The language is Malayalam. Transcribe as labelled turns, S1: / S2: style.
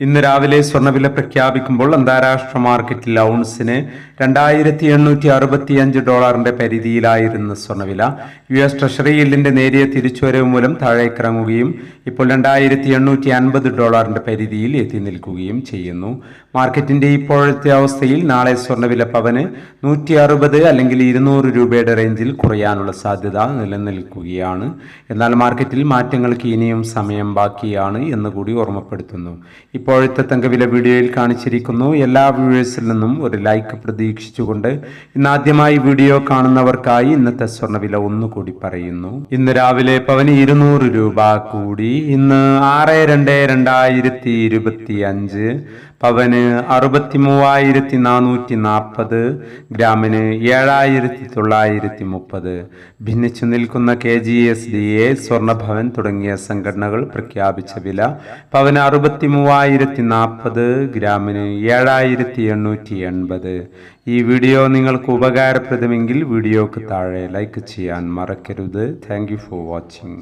S1: ഇന്ന് രാവിലെ സ്വർണവില പ്രഖ്യാപിക്കുമ്പോൾ അന്താരാഷ്ട്ര മാർക്കറ്റിൽ ഔൺസിന് രണ്ടായിരത്തി എണ്ണൂറ്റി അറുപത്തി അഞ്ച് ഡോളറിന്റെ പരിധിയിലായിരുന്നു സ്വർണവില യു എസ് ട്രഷറി ഇല്ലിന്റെ നേരിയ തിരിച്ചുവരവ് മൂലം താഴേക്കിറങ്ങുകയും ഇപ്പോൾ രണ്ടായിരത്തി എണ്ണൂറ്റി അൻപത് ഡോളറിന്റെ പരിധിയിൽ എത്തി നിൽക്കുകയും ചെയ്യുന്നു. മാർക്കറ്റിന്റെ ഇപ്പോഴത്തെ അവസ്ഥയിൽ നാളെ സ്വർണവില പവന് നൂറ്റി അറുപത് അല്ലെങ്കിൽ ഇരുന്നൂറ് രൂപയുടെ റേഞ്ചിൽ കുറയാനുള്ള സാധ്യത നിലനിൽക്കുകയാണ്. എന്നാൽ മാർക്കറ്റിൽ മാറ്റങ്ങൾക്ക് ഇനിയും സമയം ബാക്കിയാണ് എന്നുകൂടി ഓർമ്മപ്പെടുത്തുന്നു. ഇപ്പോഴത്തെ തങ്കവില വീഡിയോയിൽ കാണിച്ചിരിക്കുന്നു. എല്ലാ വ്യൂവേഴ്സിൽ നിന്നും ഒരു ലൈക്ക് പ്രതീക്ഷിച്ചുകൊണ്ട് ഇന്ന് ആദ്യമായി വീഡിയോ കാണുന്നവർക്കായി ഇന്നത്തെ സ്വർണവില ഒന്നുകൂടി പറയുന്നു. ഇന്ന് രാവിലെ പവന് ഇരുന്നൂറ് രൂപ കൂടി. ഇന്ന് ആറ് രണ്ട് രണ്ടായിരത്തി ഇരുപത്തി അഞ്ച് പവന് അറുപത്തി മൂവായിരത്തി നാനൂറ്റി നാൽപ്പത്. ഗ്രാമിന് ഏഴായിരത്തി തൊള്ളായിരത്തി മുപ്പത്. ഭിന്നിച്ചു നിൽക്കുന്ന K G S D A Swarnabhavan തുടങ്ങിയ സംഘടനകൾ പ്രഖ്യാപിച്ച വില പവന് അറുപത്തി മൂവായിരത്തി നാൽപ്പത് ഗ്രാമിന് ഏഴായിരത്തി എണ്ണൂറ്റി എൺപത് ഈ വീഡിയോ നിങ്ങൾക്ക് ഉപകാരപ്രദമെങ്കിൽ വീഡിയോക്ക് താഴെ ലൈക്ക് ചെയ്യാൻ മറക്കരുത്. Thank for watching